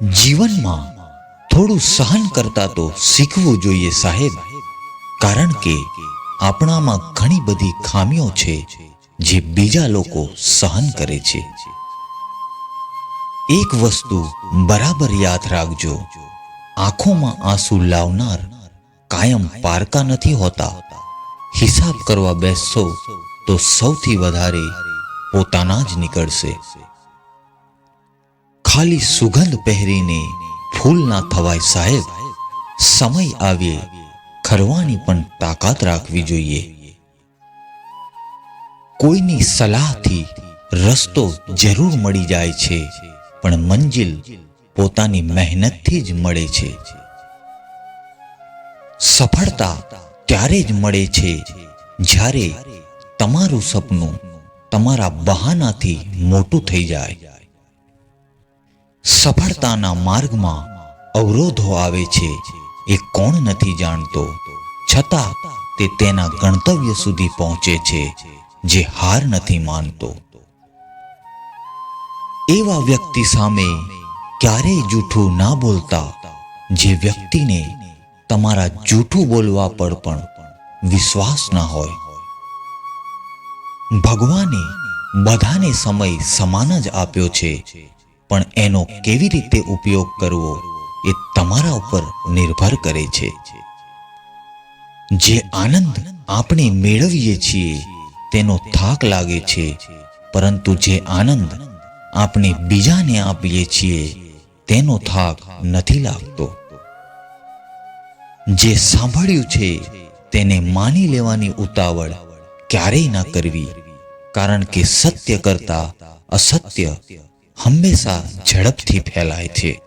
જીવનમાં થોડું સહન કરતા તો શીખવું જોઈએ સાહેબ, કારણ કે આપણામાં ઘણી બધી ખામીઓ છે જે બીજા લોકો સહન કરે છે. એક વસ્તુ બરાબર યાદ રાખજો, આંખોમાં આંસુ લાવનાર કાયમ પારકા નથી હોતા. હિસાબ કરવા બેસશો તો સૌથી વધારે પોતાના જ નીકળશે. ખાલી સુગંધ પહેરીને ફૂલ ના થવાય સાહેબ. સમય આવે ખરવાની પણ તાકાત રાખવી જોઈએ. કોઈની સલાહથી રસ્તો જરૂર મળી જાય છે, પણ મંજિલ પોતાની મહેનતથી જ મળે છે. સફળતા ત્યારે જ મળે છે, જ્યારે તમારું સપનું તમારા બહાનાથી મોટું થઈ જાય. સફળતાના માર્ગમાં અવરોધો આવે છે, એ કોણ નથી જાણતો. છતાં તે તેના ગણતવ્ય સુધી પહોંચે છે, જે હાર નથી માનતો. એવા વ્યક્તિ સામે ક્યારેય જૂઠું ના બોલતા, જે વ્યક્તિને તમારા જૂઠું બોલવા પર પણ વિશ્વાસ ના હોય. ભગવાને બધાને સમય સમાન જ આપ્યો છે પણ એનો કેવી રીતે ઉપયોગ કરવો એ તમારા ઉપર નિર્ભર કરે છે. જે આનંદ આપણે મેળવીએ છીએ, તેનો થાક લાગે છે, પરંતુ જે આનંદ આપણે બીજાને આપીએ છીએ, તેનો થાક નથી લાગતો. જે સાંભળ્યું છે, તેને માની લેવાની ઉતાવળ ક્યારેય ના કરવી, કારણ કે સત્ય કરતા અસત્ય હંમેશા ઝડપથી ફેલાય છે.